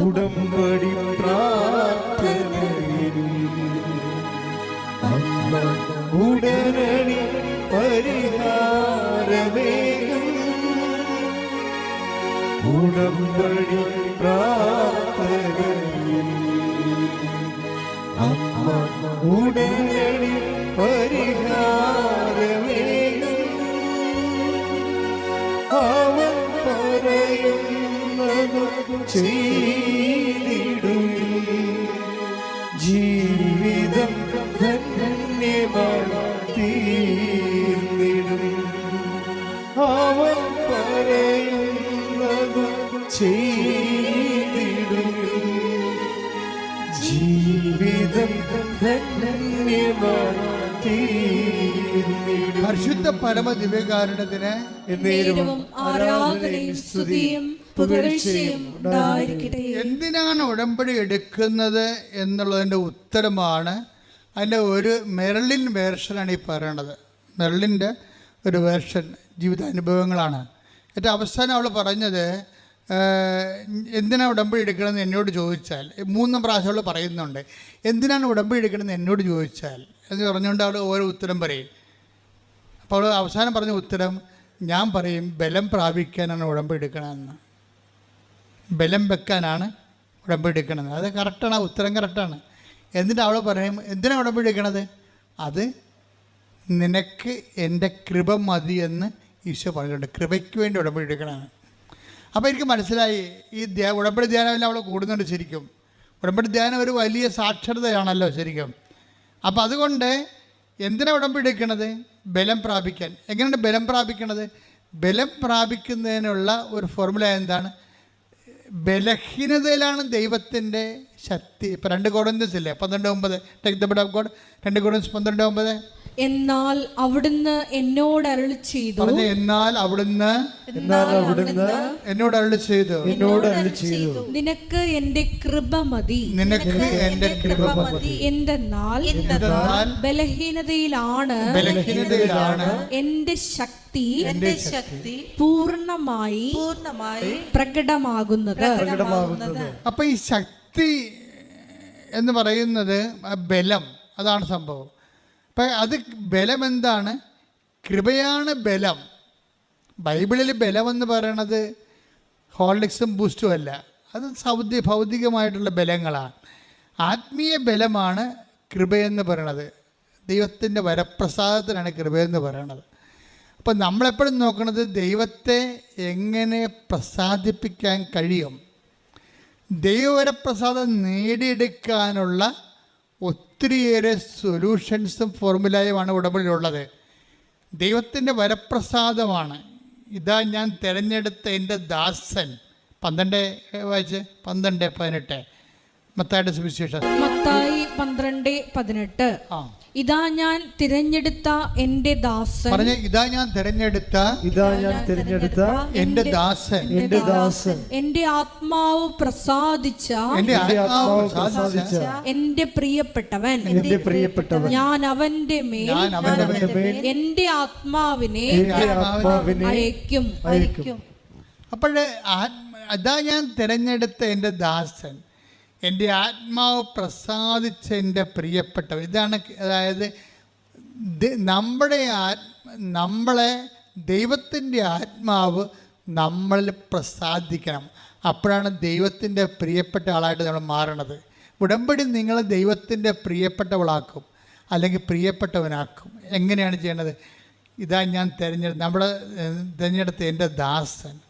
ഉടമ്പടി പ്രാർത്ഥനയിൽ അമ്മ ഉടനടി പരിഹാരമേകും. ഉടമ്പടി പ്രാർത്ഥനയിൽ അമ്മ ഉടനടി പരിഹാരമേകും. അവൻ പറയുന്നത് ചെയ്തിടും. ജീവിതം ധന്യമായി തീർന്നിടും അവൻ പറയുന്നത് ചെയ്തിടും. ജീവിതം ധന്യമായി പരിശുദ്ധ പരമ ദിവ്യകാരുണ്യത്തിന് നേരവും ആരാധനയും സ്തുതിയും. എന്തിനാണ് ഉടമ്പടി എടുക്കുന്നത് എന്നുള്ളതിന്റെ ഉത്തരമാണ് അതിന്റെ ഒരു മെറലിൻ വേർഷനാണ് ഈ പറയണത്. മെറലിന്റെ ഒരു വേർഷൻ ജീവിതാനുഭവങ്ങളാണ്. ഏറ്റവും അവസാനം അവൾ പറഞ്ഞത് എന്തിനാണ് ഉടമ്പടി എടുക്കണമെന്ന് എന്നോട് ചോദിച്ചാൽ മൂന്നും പ്രാവശ്യം അവൾ പറയുന്നുണ്ട് എന്തിനാണ് ഉടമ്പടി എടുക്കണമെന്ന് എന്നോട് ചോദിച്ചാൽ എന്ന് പറഞ്ഞുകൊണ്ട് അവൾ ഓരോ ഉത്തരം പറയും. അപ്പോൾ അവസാനം പറഞ്ഞ ഉത്തരം ഞാൻ പറയും ബലം പ്രാപിക്കാനാണ് ഉടമ്പടി എടുക്കണമെന്ന്. ബലം വെക്കാനാണ് ഉടമ്പടി എടുക്കണത് അത് കറക്റ്റാണ് ഉത്തരം കറക്റ്റാണ്. എന്നിട്ട് അവളെ പറയും എന്തിനാണ് ഉടമ്പടി എടുക്കണത് അത് നിനക്ക് എന്റെ കൃപ മതി എന്ന് ഈശോ പറഞ്ഞിട്ടുണ്ട്. കൃപയ്ക്ക് വേണ്ടി ഉടമ്പടി എടുക്കണതാണ് അപ്പോൾ എനിക്ക് മനസ്സിലായി ഈ ധ്യാ ഉടമ്പടി ധ്യാനമെല്ലാം അവൾ കൂടുന്നുണ്ട് ശരിക്കും. ഉടമ്പടി ധ്യാനം ഒരു വലിയ സാക്ഷരതയാണല്ലോ ശരിക്കും. അപ്പോൾ അതുകൊണ്ട് എന്തിനാണ് ഉടമ്പടി എടുക്കണത് ബലം പ്രാപിക്കാൻ. എങ്ങനെയാണ് ബലം പ്രാപിക്കണത്? ബലം പ്രാപിക്കുന്നതിനുള്ള ഒരു ഫോർമുല എന്താണ്? ബലഹീനതയിലാണ് ദൈവത്തിന്റെ ശക്തി. ഇപ്പം രണ്ട് കോടൻസ് ഇല്ലേ? പന്ത്രണ്ട് ഒമ്പത്. Take the blood of God രണ്ട് കോടൻസ് പന്ത്രണ്ട് ഒമ്പത്. എന്നാൽ അവിടുന്ന് എന്നോട് അരുളി ചെയ്തു. എന്നാൽ അവിടുന്ന് എന്നാൽ അവിടുന്ന് എന്നോട് അരുളി ചെയ്തു. എന്നോട് അരുളി ചെയ്തു. നിനക്ക് എന്റെ കൃപ മതി. നിനക്ക് എന്റെ കൃപ മതി. എന്തെന്നാൽ എന്തെന്നാൽ ബലഹീനതയിലാണ് ബലഹീനതയിലാണ് എന്റെ ശക്തി എന്റെ ശക്തി പൂർണമായി പൂർണമായി പ്രകടമാകുന്നത്. പ്രകടമാകുന്നത്. അപ്പോൾ ഈ ശക്തി എന്ന് പറയുന്നത് ബലം. അതാണ് സംഭവം. അപ്പം അത് ബലമെന്താണ്? കൃപയാണ് ബലം. ബൈബിളിൽ ബലമെന്ന് പറയണത് ഹോർലിക്സും ബൂസ്റ്റും അല്ല. അത് സൗദ്യ ഭൗതികമായിട്ടുള്ള ബലങ്ങളാണ്. ആത്മീയ ബലമാണ് കൃപയെന്ന് പറയണത്. ദൈവത്തിന്റെ വരപ്രസാദത്തിനാണ് കൃപയെന്ന് പറയണത്. അപ്പം നമ്മളെപ്പോഴും നോക്കുന്നത് ദൈവത്തെ എങ്ങനെ പ്രസാദിപ്പിക്കാൻ കഴിയും? ദൈവവരപ്രസാദം നേടിയെടുക്കാനുള്ള ഒത്തിരിയേറെ സൊല്യൂഷൻസും ഫോർമുലയുമാണ് ഉടമ്പടിയിലുള്ളത്. ദൈവത്തിന്റെ വരപ്രസാദമാണ്. ഇതാ ഞാൻ തിരഞ്ഞെടുത്ത എന്റെ ദാസൻ. പന്ത്രണ്ട് വായിച്ച്? പന്ത്രണ്ട് പതിനെട്ട്. മത്തായുടെ സുവിശേഷം. മത്തായി പന്ത്രണ്ട് പതിനെട്ട്. ആ. ഇതാ ഞാൻ തിരഞ്ഞെടുത്ത എന്റെ ദാസൻ. പറഞ്ഞ ഇതാ ഞാൻ തിരഞ്ഞെടുത്ത ഇതാ ഞാൻ തിരഞ്ഞെടുത്ത എന്റെ ദാസൻ. എന്റെ ദാസൻ. എന്റെ ആത്മാവ് പ്രസാദിച്ച എന്റെ എന്റെ ആത്മാവ് പ്രസാദിച്ച എന്റെ പ്രിയപ്പെട്ടവൻ. എന്റെ പ്രിയപ്പെട്ടവൻ. ഞാൻ അവന്റെ മേൽ ഞാൻ അവന്റെ മേൽ എന്റെ ആത്മാവിനെ എന്റെ ആത്മാവിനെ അയക്കും അയക്കും അപ്പോൾ ഇതാ ഞാൻ തിരഞ്ഞെടുത്ത എന്റെ ദാസൻ. എന്റെ ആത്മാവ് പ്രസാദിച്ച എന്റെ പ്രിയപ്പെട്ടവ ഇതാണ് അതായത് നമ്മുടെ ആത്മ നമ്മളെ ദൈവത്തിന്റെ ആത്മാവ് നമ്മളിൽ പ്രസാദിക്കണം. അപ്പോഴാണ് ദൈവത്തിന്റെ പ്രിയപ്പെട്ട ആളായിട്ട് നമ്മൾ മാറണത്. ഉടമ്പടി നിങ്ങളെ ദൈവത്തിന്റെ പ്രിയപ്പെട്ടവളാക്കും അല്ലെങ്കിൽ പ്രിയപ്പെട്ടവനാക്കും. എങ്ങനെയാണ് ചെയ്യേണ്ടത്? ഇതാ ഞാൻ തിരഞ്ഞെടുത്ത് നമ്മുടെ തിരഞ്ഞെടുത്ത എന്റെ ദാസൻ.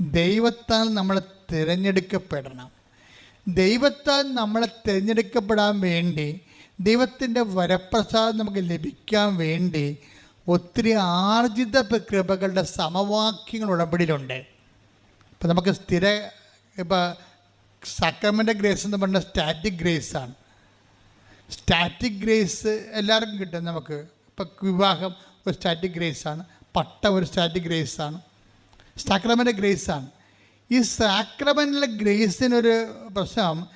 ദൈവത്താൽ നമ്മൾ തിരഞ്ഞെടുക്കപ്പെടണം. ദൈവത്താൽ നമ്മളെ തിരഞ്ഞെടുക്കപ്പെടാൻ വേണ്ടി ദൈവത്തിന്റെ വരപ്രസാദം നമുക്ക് ലഭിക്കാൻ വേണ്ടി ഒത്തിരി ആർജിത കൃപകളുടെ സമവാക്യങ്ങൾ ഉടമ്പടിയിലുണ്ട്. ഇപ്പം നമുക്ക് സ്ഥിര ഇപ്പോൾ സക്രമന്റെ ഗ്രേസ് എന്ന് പറഞ്ഞാൽ സ്റ്റാറ്റിക് ഗ്രേസാണ് സ്റ്റാറ്റിക് ഗ്രേസ് എല്ലാവർക്കും കിട്ടും നമുക്ക്. ഇപ്പം വിവാഹം ഒരു സ്റ്റാറ്റിക് ഗ്രേസാണ് പട്ടം ഒരു സ്റ്റാറ്റിക് ഗ്രേസാണ് സക്രമന്റെ ഗ്രേസാണ് ഈ സാക്രമന്റിലെ ഗ്രേസിനൊരു പ്രശ്നം.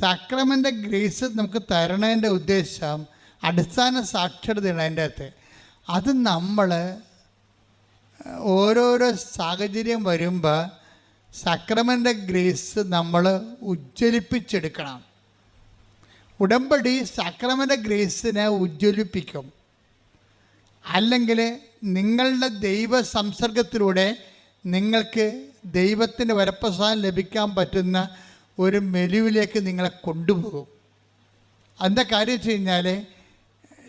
സാക്രമന്റെ ഗ്രേസ് നമുക്ക് തരണതിന്റെ ഉദ്ദേശം അടിസ്ഥാന സാക്ഷരതയാണ് അതിന്റെ അകത്ത്. അത് നമ്മൾ ഓരോരോ സാഹചര്യം വരുമ്പോൾ സക്രമന്റെ ഗ്രേസ് നമ്മൾ ഉജ്ജ്വലിപ്പിച്ചെടുക്കണം. ഉടമ്പടി സക്രമന്റെ ഗ്രേസിനെ ഉജ്ജ്വലിപ്പിക്കും. അല്ലെങ്കിൽ നിങ്ങളുടെ ദൈവ സംസർഗത്തിലൂടെ നിങ്ങൾക്ക് ദൈവത്തിന്റെ വരപ്രസാദം ലഭിക്കാൻ പറ്റുന്ന ഒരു മെലിവിലേക്ക് നിങ്ങളെ കൊണ്ടുപോകും. അതിന്റെ കാര്യം വെച്ച് കഴിഞ്ഞാൽ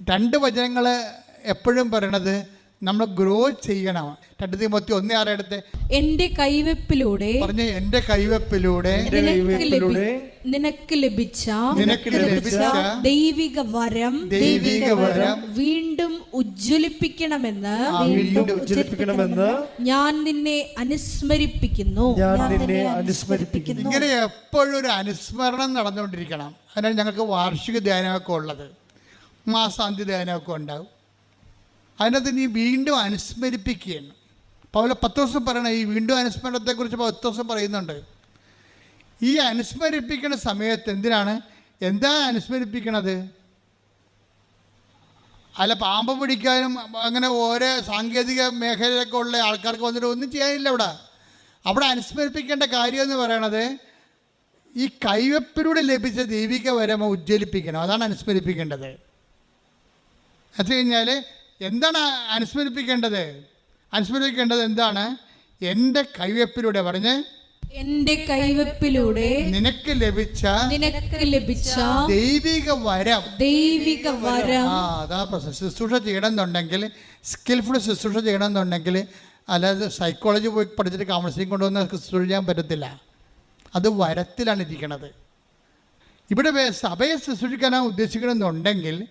രണ്ട് വചനങ്ങൾ എപ്പോഴും പറയണത് നമ്മൾ ഗ്രോ ചെയ്യണം. രണ്ട് തീമത്തി ഒന്നേ ആറെടുത്ത് എന്റെ കൈവെപ്പിലൂടെ പറഞ്ഞ എന്റെ കൈവെപ്പിലൂടെ നിനക്ക് ലഭിച്ച നിനക്ക് ലഭിച്ച ദൈവിക വരം ദൈവിക വരം വീണ്ടും ഉജ്ജ്വലിപ്പിക്കണമെന്ന് വീണ്ടും ഉജ്ജ്വലിപ്പിക്കണമെന്ന് ഞാൻ നിന്നെ അനുസ്മരിപ്പിക്കുന്നു. ഞാൻ നിന്നെ അനുസ്മരിപ്പിക്കുന്നു. ഇങ്ങനെ എപ്പോഴും ഒരു അനുസ്മരണം നടന്നുകൊണ്ടിരിക്കണം. അതിനാണ് ഞങ്ങൾക്ക് വാർഷിക ധ്യാനമൊക്കെ ഉള്ളത്. മാസാന്തി ധ്യാനമൊക്കെ ഉണ്ടാവും. അതിനകത്ത് നീ വീണ്ടും അനുസ്മരിപ്പിക്കുകയാണ്. പൗല പത്ത് ദിവസം പറയണ ഈ വീണ്ടും അനുസ്മരണത്തെക്കുറിച്ച് പത്ത് ദിവസം പറയുന്നുണ്ട്. ഈ അനുസ്മരിപ്പിക്കുന്ന സമയത്ത് എന്തിനാണ്? എന്താ അനുസ്മരിപ്പിക്കണത്? അല്ല പാമ്പ് പിടിക്കാനും അങ്ങനെ ഓരോ സാങ്കേതിക മേഖലയിലൊക്കെ ഉള്ള ആൾക്കാർക്ക് വന്നിട്ട് ഒന്നും ചെയ്യാനില്ല അവിടെ. അവിടെ അനുസ്മരിപ്പിക്കേണ്ട കാര്യം എന്ന് പറയണത് ഈ കൈവെപ്പിലൂടെ ലഭിച്ച ദൈവിക വരമ ഉജ്ജ്വലിപ്പിക്കണം. അതാണ് അനുസ്മരിപ്പിക്കേണ്ടത്. അത് കഴിഞ്ഞാൽ എന്താണ് അനുസ്മരിപ്പിക്കേണ്ടത്? അനുസ്മരിപ്പിക്കേണ്ടത് എന്താണ്? എന്റെ കൈവെപ്പിലൂടെ പറഞ്ഞ് എന്റെ കൈവെപ്പിലൂടെ നിനക്ക് ലഭിച്ച നിനക്ക് ലഭിച്ച ദൈവിക വരം. ദൈവിക വരം. ആ അതാ പ്രശ്നം. ശുശ്രൂഷ ചെയ്യണമെന്നുണ്ടെങ്കിൽ സ്കിൽഫുൾ ശുശ്രൂഷ ചെയ്യണമെന്നുണ്ടെങ്കിൽ അല്ലാതെ സൈക്കോളജി പോയി പഠിച്ചിട്ട് കൗൺസിലിംഗ് കൊണ്ടുവന്ന ശുശ്രൂഷ ചെയ്യാൻ പറ്റത്തില്ല. അത് വരത്തിലാണ് ഇരിക്കണത്. ഇവിടെ സഭയെ ശുശ്രൂഷിക്കാനാണ് ഉദ്ദേശിക്കണമെന്നുണ്ടെങ്കിൽ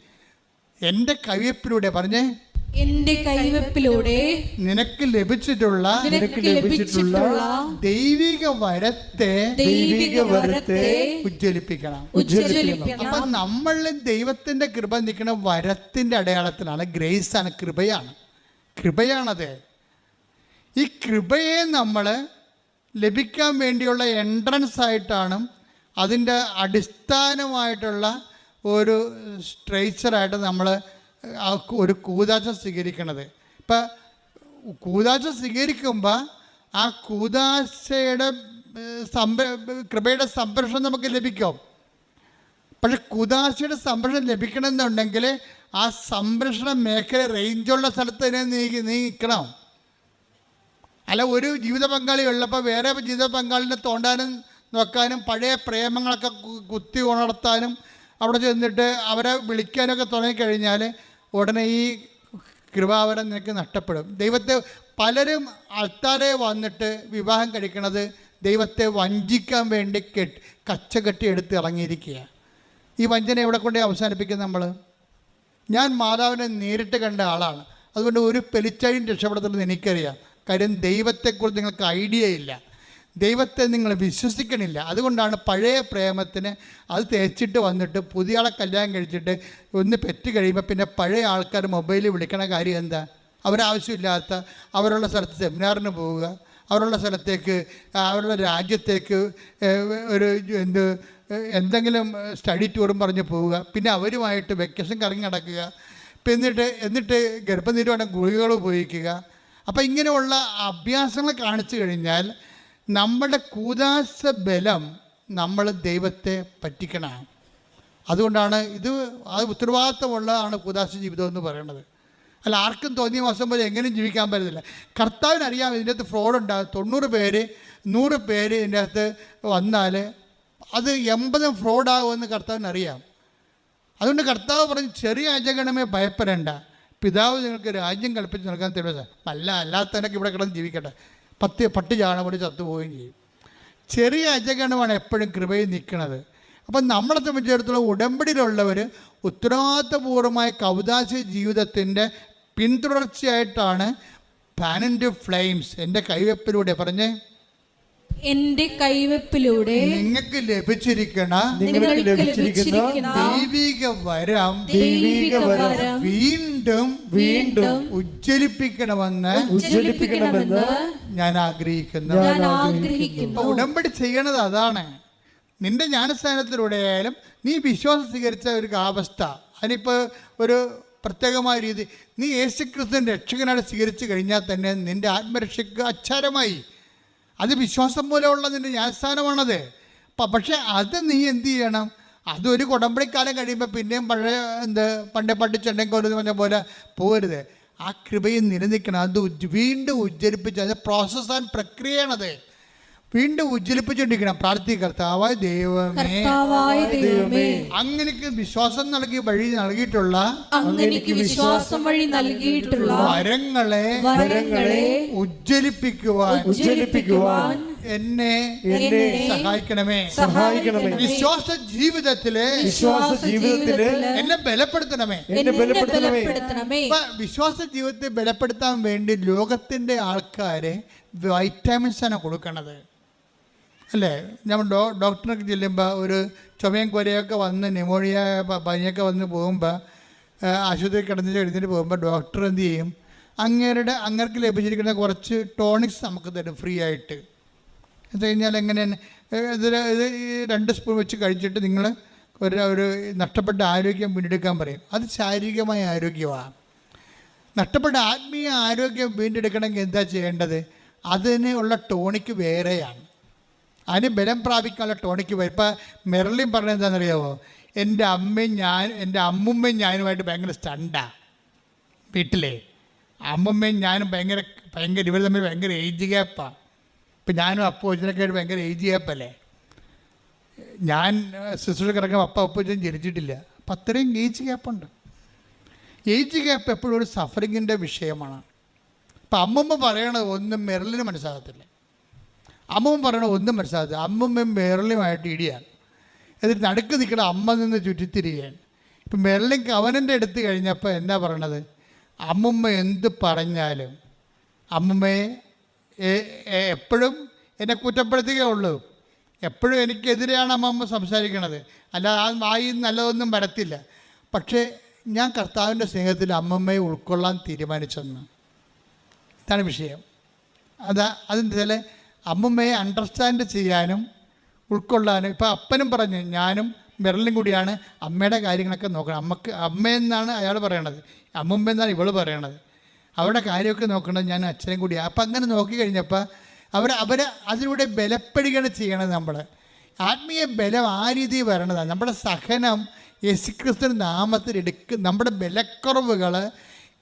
എന്റെ കവിയപ്പിലൂടെ പറഞ്ഞേ. എന്റെ കൈവെപ്പിലൂടെ നിനക്ക് ലഭിച്ചിട്ടുള്ള നിനക്ക് ലഭിച്ചിട്ടുള്ള ദൈവിക വരത്തെ ദൈവിക വരത്തെ ഉജ്ജ്വലിപ്പിക്കണം. ഉജ്ജ്വലിപ്പിക്കണം. അപ്പൊ നമ്മളിൽ ദൈവത്തിന്റെ കൃപ നിൽക്കുന്ന വരത്തിന്റെ അടയാളത്തിലാണ് ആണ് കൃപയാണ്. കൃപയാണത്. ഈ കൃപയെ നമ്മൾ ലഭിക്കാൻ വേണ്ടിയുള്ള എൻട്രൻസ് ആയിട്ടാണ് അതിന്റെ അടിസ്ഥാനമായിട്ടുള്ള ഒരു സ്ട്രേച്ചറായിട്ട് നമ്മൾ ആ ഒരു കൂതാശ സ്വീകരിക്കണത്. ഇപ്പം കൂതാശ സ്വീകരിക്കുമ്പോൾ ആ കൂതാശയുടെ സംര കൃപയുടെ സംരക്ഷണം നമുക്ക് ലഭിക്കും. പക്ഷെ കുദാശയുടെ സംരക്ഷണം ലഭിക്കണമെന്നുണ്ടെങ്കിൽ ആ സംരക്ഷണ മേഖല റേഞ്ചുള്ള സ്ഥലത്ത് തന്നെ നീ നീക്കണം. അല്ല ഒരു ജീവിത പങ്കാളി ഉള്ളപ്പോൾ വേറെ ജീവിത പങ്കാളിനെ തോണ്ടാനും നോക്കാനും പഴയ പ്രേമങ്ങളൊക്കെ കുത്തി ഉണർത്താനും അവിടെ ചെന്നിട്ട് അവരെ വിളിക്കാനൊക്കെ തുടങ്ങിക്കഴിഞ്ഞാൽ ഉടനെ ഈ കൃപാവരം നിനക്ക് നഷ്ടപ്പെടും. ദൈവത്തെ പലരും ആൾക്കാരെ വന്നിട്ട് വിവാഹം കഴിക്കണത് ദൈവത്തെ വഞ്ചിക്കാൻ വേണ്ടി കെട്ട് കച്ച കെട്ടി എടുത്ത് ഇറങ്ങിയിരിക്കുക ഈ വഞ്ചന എവിടെ കൊണ്ടേ അവസാനിപ്പിക്കും നമ്മൾ ഞാൻ മാതാവിനെ നേരിട്ട് കണ്ട ആളാണ്. അതുകൊണ്ട് ഒരു പെലിച്ചായും രക്ഷപ്പെടുത്തുന്നത് എനിക്കറിയാം. കാര്യം ദൈവത്തെക്കുറിച്ച് നിങ്ങൾക്ക് ഐഡിയ ഇല്ല. ദൈവത്തെ നിങ്ങൾ വിശ്വസിക്കണില്ല. അതുകൊണ്ടാണ് പഴയ പ്രേമത്തിന് അത് തേച്ചിട്ട് വന്നിട്ട് പുതിയ ആളെ കല്യാണം കഴിച്ചിട്ട് ഒന്ന് പെറ്റ് കഴിയുമ്പോൾ പിന്നെ പഴയ ആൾക്കാർ മൊബൈലിൽ വിളിക്കണ കാര്യം എന്താ? അവരാവശ്യമില്ലാത്ത അവരുള്ള സ്ഥലത്ത് സെമിനാറിന് പോവുക. അവരുള്ള സ്ഥലത്തേക്ക് അവരുടെ രാജ്യത്തേക്ക് ഒരു എന്ത് എന്തെങ്കിലും സ്റ്റഡി ടൂറും പറഞ്ഞ് പോവുക. പിന്നെ അവരുമായിട്ട് വെക്കേഷൻ കറങ്ങി നടക്കുക. എന്നിട്ട് എന്നിട്ട് ഗർഭനിരോധന ഗുളികകൾ ഉപയോഗിക്കുക. അപ്പം ഇങ്ങനെയുള്ള അഭ്യാസങ്ങൾ കാണിച്ചു കഴിഞ്ഞാൽ നമ്മുടെ കൂതാശ ബലം നമ്മൾ ദൈവത്തെ പറ്റിക്കണം. അതുകൊണ്ടാണ് ഇത് അത് ഉത്തരവാദിത്തമുള്ളതാണ് കൂതാശ ജീവിതം എന്ന് പറയുന്നത്. അല്ല ആർക്കും തോന്നിയ മാസം പോലെ എങ്ങനെയും ജീവിക്കാൻ പറ്റത്തില്ല. കർത്താവിനറിയാം ഇതിന്റെ അകത്ത് ഫ്രോഡ് ഉണ്ടാകും തൊണ്ണൂറ് പേര് നൂറ് പേര് ഇതിന്റെ അകത്ത് വന്നാൽ അത് എൺപതും ഫ്രോഡാകുമെന്ന് കർത്താവിനറിയാം അതുകൊണ്ട് കർത്താവ് പറഞ്ഞ് ചെറിയ അജഗണമേ ഭയപ്പെടേണ്ട. പിതാവ് നിങ്ങൾക്ക് രാജ്യം കൽപ്പിച്ച് നൽകാൻ തരുന്നത് അല്ല അല്ലാത്തവനൊക്കെ ഇവിടെ കിടന്ന് ജീവിക്കട്ടെ. പത്ത് പട്ടി ചാണ ചത്തു ചത്തുപോവുകയും ചെയ്യും. ചെറിയ അജഗണമാണ് എപ്പോഴും കൃപയിൽ നിൽക്കുന്നത് അപ്പം നമ്മളെ സംബന്ധിച്ചിടത്തോളം ഉടമ്പടിയിലുള്ളവർ ഉത്തരവാദിത്തപൂർവമായ കൗതാശ ജീവിതത്തിന്റെ പിന്തുടർച്ചയായിട്ടാണ് പാനന്റ് ഫ്ലെയിംസ് എന്റെ കൈവെപ്പിലൂടെ പറഞ്ഞ്. എന്റെ കൈവെപ്പിലൂടെ നിങ്ങൾക്ക് ലഭിച്ചിരിക്കണ നിങ്ങൾക്ക് ലഭിച്ചിരിക്കുന്ന ദൈവിക വരം ദൈവിക വരം വീണ്ടും വീണ്ടും ഉജ്ജ്വലിപ്പിക്കണമെന്ന് ഉജ്ജ്വലിപ്പിക്കണമെന്ന് ഞാൻ ആഗ്രഹിക്കുന്നു. ഞാൻ ആഗ്രഹിക്കുന്നു. അപ്പൊ ഉടമ്പടി ചെയ്യണത് അതാണ്. നിന്റെ ജ്ഞാനസ്ഥാനത്തിലൂടെ ആയാലും നീ വിശ്വാസം സ്വീകരിച്ച ഒരു അവസ്ഥ അതിനിപ്പോൾ ഒരു പ്രത്യേകമായ രീതി. നീ യേശുക്രിസ്തു രക്ഷകനായിട്ട് സ്വീകരിച്ചു കഴിഞ്ഞാൽ തന്നെ നിന്റെ ആത്മരക്ഷയ്ക്ക് അച്ചാരമായി അത് വിശ്വാസം മൂലമുള്ളതിന്റെ ന്യായസ്ഥാനമാണത്. പക്ഷെ അത് നീ എന്ത് ചെയ്യണം? അതൊരു കുടമ്പടിക്കാലം കഴിയുമ്പോൾ പിന്നെയും പഴയ എന്ത് പണ്ടേ പഠിച്ചുണ്ടെങ്കിൽ ഒരു പറഞ്ഞ പോലെ പോരുത് ആ കൃപയിൽ നിലനിൽക്കണം. അത് വീണ്ടും ഉജ്ജ്വലിപ്പിച്ച് അത് പ്രോസസ് ആൻഡ് പ്രക്രിയയാണത്. വീണ്ടും ഉജ്ജ്വലിപ്പിച്ചുകൊണ്ടിരിക്കണം. പ്രാർത്ഥിക്കുക കർത്താവായ ദൈവമേ. ദൈവമേ. അങ്ങനെക്ക് വിശ്വാസം നൽകി വഴി നൽകിയിട്ടുള്ള അങ്ങനെക്ക് വിശ്വാസം വഴി നൽകിയിട്ടുള്ള വരങ്ങളെ വരങ്ങളെ ഉജ്ജ്വലിപ്പിക്കുവാൻ ഉജ്ജ്വലിപ്പിക്കുവാൻ എന്നെ എന്നെ സഹായിക്കണമേ. സഹായിക്കണമേ. വിശ്വാസ ജീവിതത്തിൽ വിശ്വാസ ജീവിതത്തിൽ എന്നെ ബലപ്പെടുത്തണമേ. എന്നെ ബലപ്പെടുത്തണമേ. വിശ്വാസ ജീവിതത്തെ ബലപ്പെടുത്താൻ വേണ്ടി ലോകത്തിന്റെ ആൾക്കാരെ വൈറ്റാമിൻസ് ആണ് കൊടുക്കണത്. അല്ലേ? നമ്മൾ ഡോ ഡോക്ടറിനൊക്കെ ചെല്ലുമ്പോൾ ഒരു ചുമയും കൊരയൊക്കെ വന്ന് ന്യൂമോണിയ പനിയൊക്കെ വന്ന് പോകുമ്പോൾ ആശുപത്രി കിടന്നിട്ട് എഴുന്നേറ്റ് പോകുമ്പോൾ ഡോക്ടർ എന്ത് ചെയ്യും? അങ്ങേരുടെ അങ്ങേർക്ക് ലഭിച്ചിരിക്കുന്ന കുറച്ച് ടോണിക്സ് നമുക്ക് തരും ഫ്രീ ആയിട്ട്. എന്ന് കഴിഞ്ഞാൽ എങ്ങനെയാണ് ഇതിൽ ഇത് രണ്ട് സ്പൂൺ വെച്ച് കഴിച്ചിട്ട് നിങ്ങൾ ഒരു ഒരു നഷ്ടപ്പെട്ട ആരോഗ്യം വീണ്ടെടുക്കാൻ പറയും. അത് ശാരീരികമായ ആരോഗ്യമാണ് നഷ്ടപ്പെട്ട ആത്മീയ ആരോഗ്യം വീണ്ടെടുക്കണമെങ്കിൽ എന്താ ചെയ്യേണ്ടത്? അതിനുള്ള ടോണിക്ക് വേറെയാണ്. അതിന് ബലം പ്രാപിക്കാനുള്ള ടോണിക്ക് പോയി. ഇപ്പം മെറലിൻ പറഞ്ഞത് എന്താണെന്നറിയാമോ എന്റെ അമ്മയും ഞാൻ എന്റെ അമ്മുമ്മയും ഞാനുമായിട്ട് ഭയങ്കര സ്റ്റണ്ടാണ് വീട്ടിലെ. അമ്മുമ്മയും ഞാനും ഭയങ്കര ഭയങ്കര ഇവർ തമ്മിൽ ഭയങ്കര ഏജ് ഗ്യാപ്പാണ് ഇപ്പം ഞാനും അപ്പോച്ചനൊക്കെ ആയിട്ട് ഭയങ്കര ഏജ് ഗ്യാപ്പല്ലേ ഞാൻ ശുശ്രൂഷ കിടക്കുമ്പോൾ അപ്പ അപ്പോച്ചൻ ജനിച്ചിട്ടില്ല. അപ്പം അത്രയും ഏജ് ഗ്യാപ്പുണ്ട് ഏജ് ഗ്യാപ്പ് എപ്പോഴും ഒരു സഫറിങ്ങിന്റെ വിഷയമാണ്. അപ്പം അമ്മമ്മ പറയണത് ഒന്നും മെറലിന് മനസ്സിലാകത്തില്ല. അമ്മമ്മ പറയണ ഒന്നും മനസ്സിലാകത്തില്ല അമ്മമ്മയും മെറലുമായിട്ട് ഇടിയാണ്. എന്നിട്ട് നടുക്ക് നിൽക്കണ അമ്മ നിന്ന് ചുറ്റിത്തിരിയാണ് ഇപ്പം മെറലിൻ കവനന്റെ അടുത്ത് കഴിഞ്ഞപ്പോൾ എന്താ പറയണത്? അമ്മമ്മ എന്ത് പറഞ്ഞാലും അമ്മമ്മയെ എപ്പോഴും എന്നെ കുറ്റപ്പെടുത്തുകയുള്ളൂ എപ്പോഴും എനിക്കെതിരെയാണ് അമ്മമ്മ സംസാരിക്കണത്. അല്ലാതെ ആ വായി നല്ലതൊന്നും വരത്തില്ല. പക്ഷേ ഞാൻ കർത്താവിന്റെ സ്നേഹത്തിൽ അമ്മമ്മയെ ഉൾക്കൊള്ളാൻ തീരുമാനിച്ചെന്ന്. ഇതാണ് വിഷയം. അതാ അതിന്റെ വെച്ചാൽ അമ്മമ്മയെ അണ്ടർസ്റ്റാൻഡ് ചെയ്യാനും ഉൾക്കൊള്ളാനും ഇപ്പോൾ അപ്പനും പറഞ്ഞു ഞാനും വിരലും കൂടിയാണ് അമ്മയുടെ കാര്യങ്ങളൊക്കെ നോക്കണം. അമ്മയ്ക്ക് അമ്മയെന്നാണ് അയാൾ പറയണത്. അമ്മമ്മ എന്നാണ് ഇവൾ പറയണത്. അവരുടെ കാര്യമൊക്കെ നോക്കേണ്ടത് ഞാൻ അച്ഛനും കൂടിയാണ് അപ്പം അങ്ങനെ നോക്കി കഴിഞ്ഞപ്പോൾ അവർ അവർ അതിലൂടെ ബലപ്പെടുകയാണ് ചെയ്യണത് നമ്മൾ ആത്മീയ ബലം ആ രീതിയിൽ വരണതാണ് നമ്മുടെ സഹനം യേശുക്രിസ്തുവിന്റെ നാമത്തിൽ എടുക്ക നമ്മുടെ ബലക്കുറവുകൾ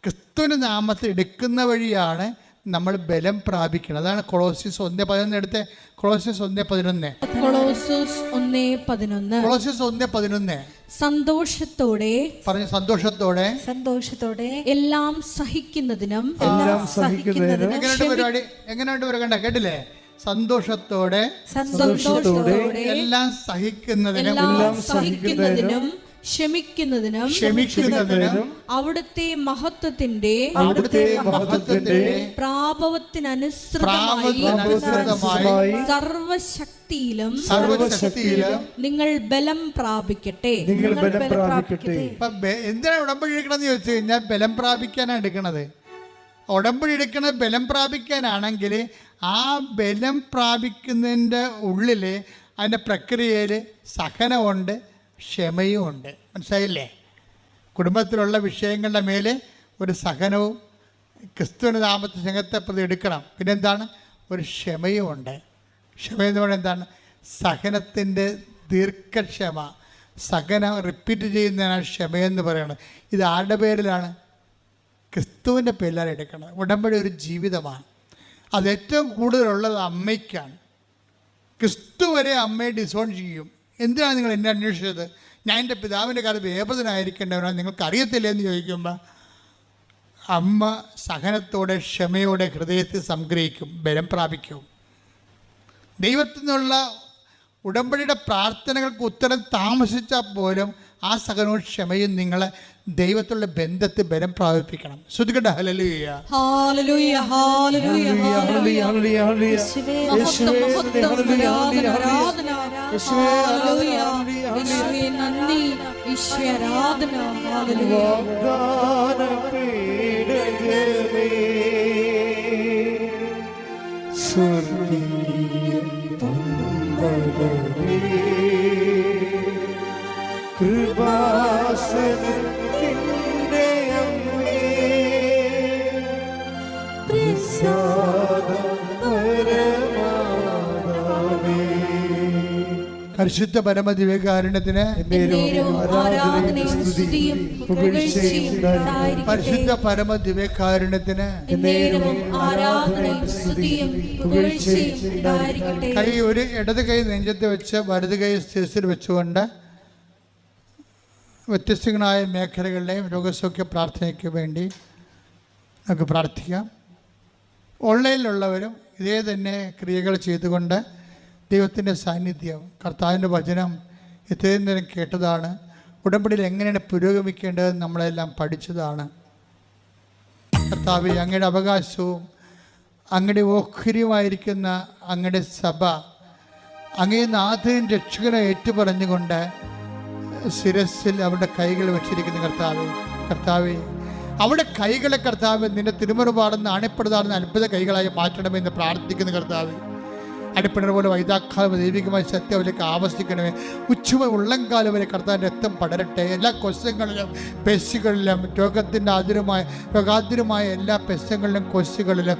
ക്രിസ്തുവിന്റെ നാമത്തിൽ എടുക്കുന്ന വഴിയാണ് നമ്മൾ ബലം പ്രാപിക്കണം. അതാണ് കൊളോസിസ് ഒന്ന് പതിനൊന്ന് എടുത്ത്. കൊളോസിസ് ഒന്ന് പതിനൊന്ന്. കൊളോസോസ് ഒന്നേ പതിനൊന്ന്. കൊളോസിസ് ഒന്ന് പതിനൊന്ന്. സന്തോഷത്തോടെ പറഞ്ഞു സന്തോഷത്തോടെ. സന്തോഷത്തോടെ എല്ലാം സഹിക്കുന്നതിനും എല്ലാം സഹിക്കുന്നതിനും എങ്ങനെയുണ്ട് പരിപാടി? എങ്ങനെയുണ്ട് കണ്ട? കേട്ടില്ലേ? സന്തോഷത്തോടെ. സന്തോഷത്തോടെ എല്ലാം സഹിക്കുന്നതിനും എല്ലാം സഹിക്കുന്നതിനും ക്ഷമിക്കുന്നതിനും ക്ഷമിക്കുന്നതിനും അവിടുത്തെ മഹത്വത്തിന്റെ അവിടുത്തെ മഹത്വത്തിന്റെ പ്രാപവത്തിനനുസൃതമായി സർവശക്തിയിലും സർവശക്തിയിലും നിങ്ങൾ ബലം പ്രാപിക്കട്ടെ. നിങ്ങൾ ബലം പ്രാപിക്കട്ടെ. എന്തിനാ ഉടമ്പടി എടുക്കണമെന്ന് ചോദിച്ചു കഴിഞ്ഞാൽ ബലം പ്രാപിക്കാനാണ് എടുക്കണത്. ഉടമ്പടി എടുക്കണത് ബലം പ്രാപിക്കാനാണെങ്കിൽ ആ ബലം പ്രാപിക്കുന്നതിന്റെ ഉള്ളിൽ അതിന്റെ പ്രക്രിയയിൽ സഹനമുണ്ട് ക്ഷമയും ഉണ്ട് മനസ്സിലായില്ലേ? കുടുംബത്തിലുള്ള വിഷയങ്ങളുടെ മേലെ ഒരു സഹനവും ക്രിസ്തുവിന്റെ നാമത്തെ സംഘത്തെ പ്രതി എടുക്കണം. പിന്നെന്താണ്? ഒരു ക്ഷമയും ഉണ്ട് ക്ഷമ എന്ന് പറയുന്നത് എന്താണ്? സഹനത്തിന്റെ ദീർഘക്ഷമ. സഹനം റിപ്പീറ്റ് ചെയ്യുന്നതിനാണ് ക്ഷമയെന്ന് പറയുന്നത്. ഇത് ആരുടെ പേരിലാണ്? ക്രിസ്തുവിന്റെ പേരിലാണ് എടുക്കുന്നത്. ഉടമ്പടി ഒരു ജീവിതമാണ്. അത് ഏറ്റവും കൂടുതലുള്ളത് അമ്മയ്ക്കാണ്. ക്രിസ്തു വരെ അമ്മയെ ഡിസോൺ ചെയ്യും. എന്തിനാണ് നിങ്ങൾ എന്നെ അന്വേഷിച്ചത്? ഞാൻ എന്റെ പിതാവിന്റെ കാലത്ത് വേപതനായിരിക്കേണ്ടവനാണ്. നിങ്ങൾക്ക് അറിയത്തില്ല എന്ന് ചോദിക്കുമ്പോൾ അമ്മ സഹനത്തോടെ ക്ഷമയോടെ ഹൃദയത്തിൽ സംഗ്രഹിക്കും ബലം പ്രാപിക്കും. ദൈവത്തിൽ നിന്നുള്ള ഉടമ്പടിയുടെ പ്രാർത്ഥനകൾക്ക് ഉത്തരം താമസിച്ചാൽ പോലും ആ സഹനവും ക്ഷമയും നിങ്ങളെ ദൈവത്തിലുള്ള ബന്ധത്തിൽ ബലം പ്രാപിപ്പിക്കണം. ശ്രദ്ധിക്കട്ടെ? ഹാലലൂയ സ്വർഗീയ പൊൻപലമേ, കൃപാസനത്തിന്റെ അമ്മേ, പ്രസാദം പരിശുദ്ധ പരമ ദിവ്യകാരുണ്യത്തിന് പരിശുദ്ധ പരമ ദിവ്യകാരുണ്യത്തിന് കൈ ഒരു ഇടത് കൈ നെഞ്ചത്ത് വെച്ച് വലത് കൈ ശിരസിൽ വെച്ചുകൊണ്ട് വ്യത്യസ്തങ്ങളായ മേഖലകളിലെയും രോഗസൗഖ്യ പ്രാർത്ഥനയ്ക്ക് വേണ്ടി നമുക്ക് പ്രാർത്ഥിക്കാം. ഓൺലൈനിലുള്ളവരും ഇതേ തന്നെ ക്രിയകൾ ചെയ്തുകൊണ്ട് ദൈവത്തിന്റെ സാന്നിധ്യം കർത്താവിന്റെ വചനം ഇത്രയും നേരം കേട്ടതാണ്. ഉടമ്പടിയിൽ എങ്ങനെയാണ് പുരോഗമിക്കേണ്ടതെന്ന് നമ്മളെല്ലാം പഠിച്ചതാണ്. കർത്താവ് അങ്ങയുടെ അവകാശവും അങ്ങയുടെ ഓഹരിയുമായിരിക്കുന്ന അങ്ങയുടെ സഭ അങ്ങേ നാഥനും രക്ഷകനെ ഏറ്റുപറഞ്ഞുകൊണ്ട് ശിരസിൽ അവരുടെ കൈകൾ വെച്ചിരിക്കുന്ന കർത്താവ് കർത്താവെ അവിടെ കൈകളെ കർത്താവ് നിന്റെ തിരുമറുപാടെന്ന് അണിപ്പെടുതാടുന്ന അത്ഭുത കൈകളായി മാറ്റണമെന്ന് പ്രാർത്ഥിക്കുന്ന കർത്താവ്. അടിപ്പിണർ പോലെ വൈതാക്കാലം ദൈവികമായ സത്യം അവരിലേക്ക് ആവശ്യിക്കണമേ ഉച്ചമ ഉള്ളംകാലം വരെ കർത്താവിന്റെ രക്തം പടരട്ടെ. എല്ലാ കൊശങ്ങളിലും പെശുകളിലും രോഗത്തിന്റെ ആതുരമായ രോഗാതുരമായ എല്ലാ പെശങ്ങളിലും കൊശുകളിലും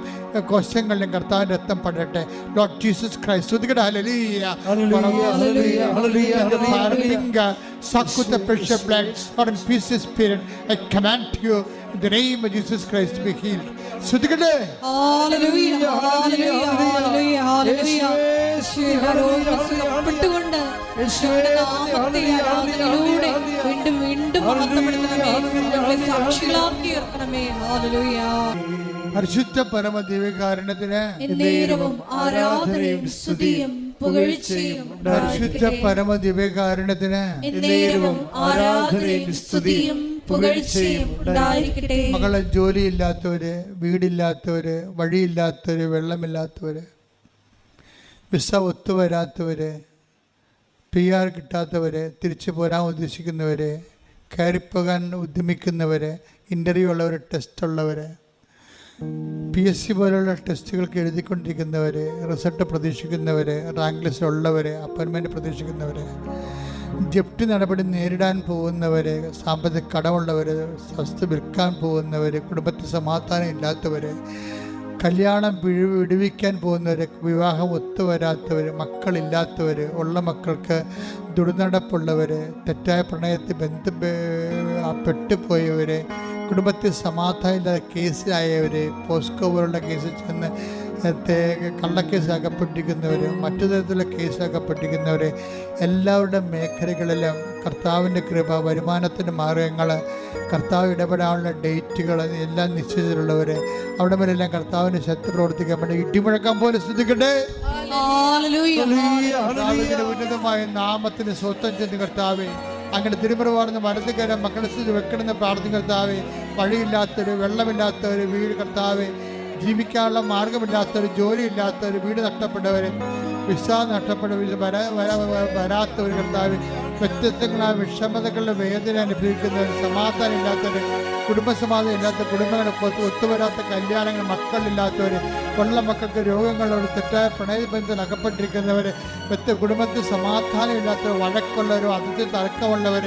കൊശങ്ങളിലും കർത്താവിന്റെ രക്തം പടരട്ടെ. Lord Jesus Christ ശ്രുതികട hallelujah I command you the finger suck with the precious blood or in peace spirit I command you in the name of Jesus Christ to be healed. ആരാധനയിലൂടെ വീണ്ടും വീണ്ടും മഹത്വപ്പെടുത്തണമേ ഞങ്ങളെ സാക്ഷികളാക്കി ഉയർത്തണമേ. ഹല്ലേലൂയ. പരിശുദ്ധ പരമ ദിവ്യകാരണത്തിന് ആരാധനയും സ്തുതിയും പരിശുദ്ധ പരമ ദിവ്യകാരണത്തിന് ആരാധനയും സ്തുതിയും പുകഴ്ചയും ഉണ്ടായിരിക്കട്ടെ. മകളെ ജോലിയില്ലാത്തവര് വീടില്ലാത്തവര് വഴിയില്ലാത്തവര് വെള്ളമില്ലാത്തവര് വിസ ഒത്തുവരാത്തവര് പി ആർ കിട്ടാത്തവര് തിരിച്ചു പോരാൻ ഉദ്ദേശിക്കുന്നവര് കയറിപ്പോകാൻ ഉദ്യമിക്കുന്നവര് ഇന്റർവ്യൂ ഉള്ളവർ ടെസ്റ്റ് ഉള്ളവര് പി എസ് സി പോലുള്ള ടെസ്റ്റുകൾക്ക് എഴുതിക്കൊണ്ടിരിക്കുന്നവർ റിസൾട്ട് പ്രതീക്ഷിക്കുന്നവർ റാങ്ക് ലിസ്റ്റ് ഉള്ളവർ അപ്പോയിൻമെന്റ് പ്രതീക്ഷിക്കുന്നവർ ജപ്തി നടപടി നേരിടാൻ പോകുന്നവർ സാമ്പത്തിക കടമുള്ളവർ സ്വസ്ഥ വിൽക്കാൻ പോകുന്നവർ കുടുംബത്തിൽ സമാധാനം ഇല്ലാത്തവർ കല്യാണം പിഴ വിടുവിക്കാൻ പോകുന്നവർ വിവാഹം ഒത്തുവരാത്തവർ മക്കളില്ലാത്തവർ ഉള്ള മക്കൾക്ക് ദുർനടപ്പുള്ളവർ തെറ്റായ പ്രണയത്തിൽ ബന്ധ പെട്ടുപോയവർ കുടുംബത്തിൽ സമാധാനമില്ലാത്ത കേസിലായവർ പോസ്കോ പോലുള്ള കേസിൽ ചെന്ന് തേ- കള്ളക്കേസ് അകപ്പെട്ടിരിക്കുന്നവർ മറ്റു തരത്തിലുള്ള കേസ് അകപ്പെട്ടിരിക്കുന്നവർ എല്ലാവരുടെ മേഖലകളിലും കർത്താവിന്റെ കൃപ വരുമാനത്തിന്റെ മാർഗങ്ങൾ കർത്താവ് ഇടപെടാനുള്ള ഡേറ്റുകൾ എല്ലാം നിശ്ചയിച്ചിട്ടുള്ളവർ അവിടെ വരെല്ലാം കർത്താവിന്റെ ശക്തി പ്രവർത്തിക്കാൻ വേണ്ടി ഇടിമുഴക്കാൻ പോലെ ശ്രദ്ധിക്കട്ടെ. ഉന്നതമായ നാമത്തിന് സ്വത്തം ചെന്ന് കർത്താവേ അങ്ങനെ തിരുമുറവാടുന്ന മരത്തിൽ കയറാൻ മക്കളെ സ്ഥിതി വെക്കണമെന്ന് പ്രാർത്ഥന കർത്താവേ വഴിയില്ലാത്തൊരു വെള്ളമില്ലാത്തവർ വീട് കർത്താവെ ജീവിക്കാനുള്ള മാർഗമില്ലാത്തവർ ജോലിയില്ലാത്തവർ വീട് നഷ്ടപ്പെട്ടവർ വിസ നഷ്ടപ്പെട്ടവർ വരാ- വര വരാ- വരാത്തവർ കർത്താവ് വ്യത്യസ്തങ്ങളായ വിഷമതകളുടെ വേദന അനുഭവിക്കുന്നവർ സമാധാനം ഇല്ലാത്തവർ കുടുംബസമാധാനം ഇല്ലാത്ത കുടുംബങ്ങൾ ഒത്തു- ഒത്തുവരാത്ത കല്യാണങ്ങൾ മക്കളില്ലാത്തവർ ഉള്ള മക്കൾക്ക് രോഗങ്ങളോട് തെറ്റായ പ്രണയബന്ധത്തിൽ അകപ്പെട്ടിരിക്കുന്നവർ വ്യക്തി കുടുംബത്തിൽ സമാധാനം ഇല്ലാത്തവർ വഴക്കുള്ളവരോ അതിഥി തർക്കമുള്ളവർ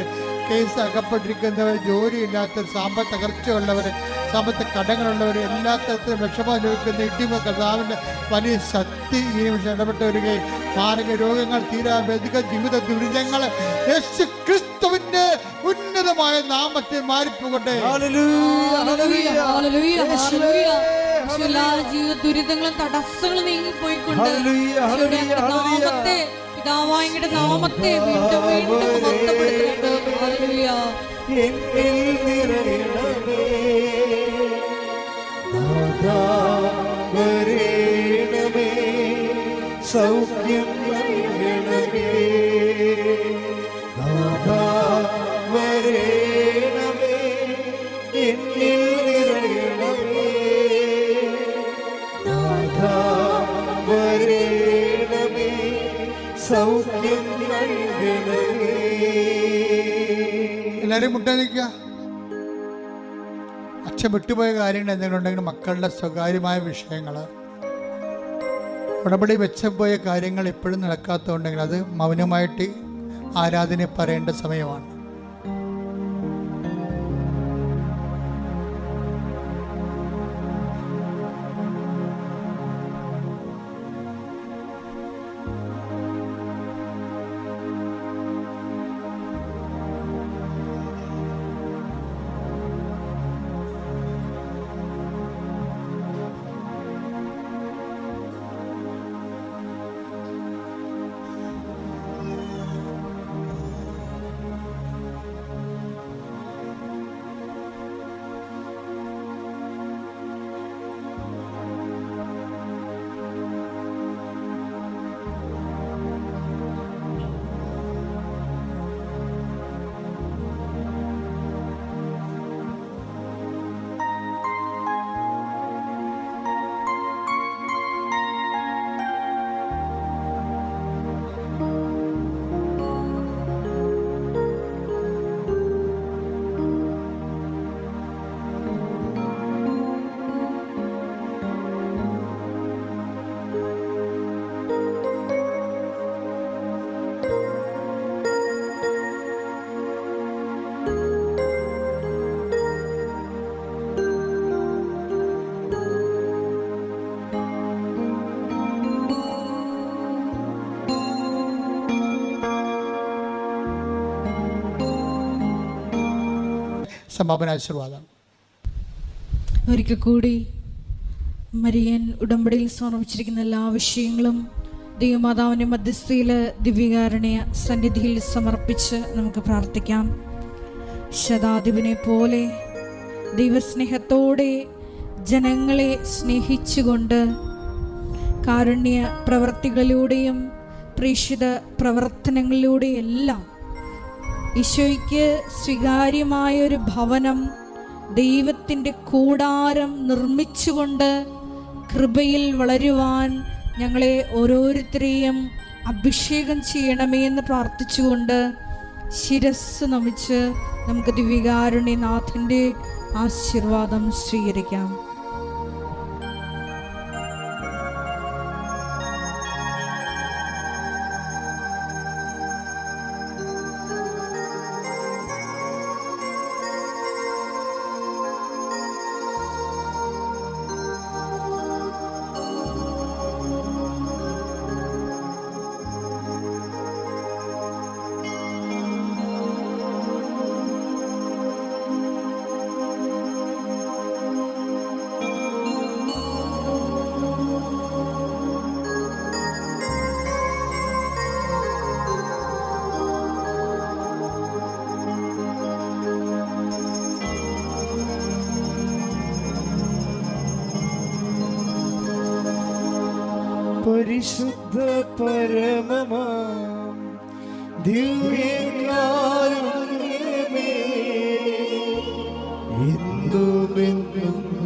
കേസ് അകപ്പെട്ടിരിക്കുന്നവർ ജോലിയില്ലാത്തവർ സാമ്പത്തിക തകർച്ചയുള്ളവർ സാമ്പത്തിക കടങ്ങളുള്ളവർ എല്ലാ തരത്തിലും വിഷമം അനുഭവിക്കുന്ന ഇടിമ കർത്താവിന്റെ വലിയ ശക്തി ഈ നിമിഷം ഇടപെട്ട് വരികയും മാരക രോഗങ്ങൾ തീരാ വെതുക ജീവിത ദുരിതങ്ങൾ യേശു ക്രിസ്തുവിന്റെ ഉന്നതമായ നാമത്തെ മാറിപ്പോകട്ടെ Hallelujah, ഹല്ലേലൂയ, hallelujah. ഹല്ലേലൂയ, യേശുവേ, ഹല്ലേലൂയ. യേശു എല്ലാ ജീവിത ദുരിതങ്ങളും തടസ്സങ്ങളും നീങ്ങിപ്പോയിക്കൊണ്ട് ഹല്ലേലൂയ, ഹല്ലേലൂയ, ഹല്ലേലൂയ. നാമത്തെ പിതാവായങ്ങളുടെ നാമത്തെ വീണ്ടും വീണ്ടും. എന്നിൽ നിറയണമേ വരേണമേ സൗഖ്യം നൽകണമേ വരേണമേ എന്നിൽ നിറയണമേ. വരേണമേ സൗഖ്യം നൽകണമേ എല്ലാവരും മുട്ട നിൽക്കുക അച്ഛൻ വിട്ടുപോയ കാര്യങ്ങൾ എന്തെങ്കിലും ഉണ്ടെങ്കിൽ മക്കളുടെ സ്വകാര്യമായ വിഷയങ്ങൾ. ഉടമ്പടി വെച്ചപ്പോയ കാര്യങ്ങൾ ഇപ്പോഴും നടക്കാത്തതുണ്ടെങ്കിൽ അത് മൗനമായിട്ട് ആരാധന പറയേണ്ട സമയമാണ്. സമാപന ആശീർവാദം. ഒരിക്കൽ കൂടി മരിയൻ ഉടമ്പടിയിൽ സമർപ്പിച്ചിരിക്കുന്ന എല്ലാ വിഷയങ്ങളും ദൈവമാതാവിന്റെ മധ്യസ്ഥയിൽ ദിവ്യകാരണയ സന്നിധിയിൽ സമർപ്പിച്ച് നമുക്ക് പ്രാർത്ഥിക്കാം. ശതാധിപനെ പോലെ ദൈവസ്നേഹത്തോടെ ജനങ്ങളെ സ്നേഹിച്ചുകൊണ്ട് കാരുണ്യ പ്രവർത്തികളിലൂടെയും പ്രേക്ഷിത പ്രവർത്തനങ്ങളിലൂടെയും എല്ലാം ഈശോയ്ക്ക് സ്വീകാര്യമായ ഒരു ഭവനം ദൈവത്തിന്റെ കൂടാരം നിർമ്മിച്ചുകൊണ്ട് കൃപയിൽ വളരുവാൻ ഞങ്ങളെ ഓരോരുത്തരെയും അഭിഷേകം ചെയ്യണമേ എന്ന് പ്രാർത്ഥിച്ചുകൊണ്ട് ശിരസ് നമിച്ച് നമുക്ക് ദിവ്യകാരുണ്യനാഥന്റെ ആശീർവാദം സ്വീകരിക്കാം. പരിശുദ്ധ പരമമാം ദിവ്യകാരുണ്യമേ എന്തുമെന്നും അങ്ങേക്കാരാധന.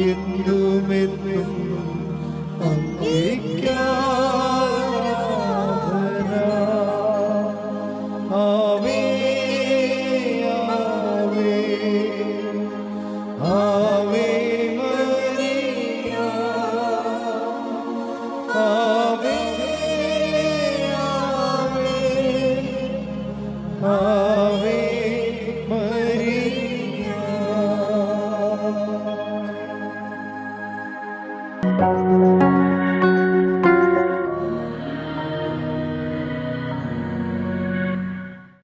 എന്നുമെന്നും അങ്ങേക്കാരാധന.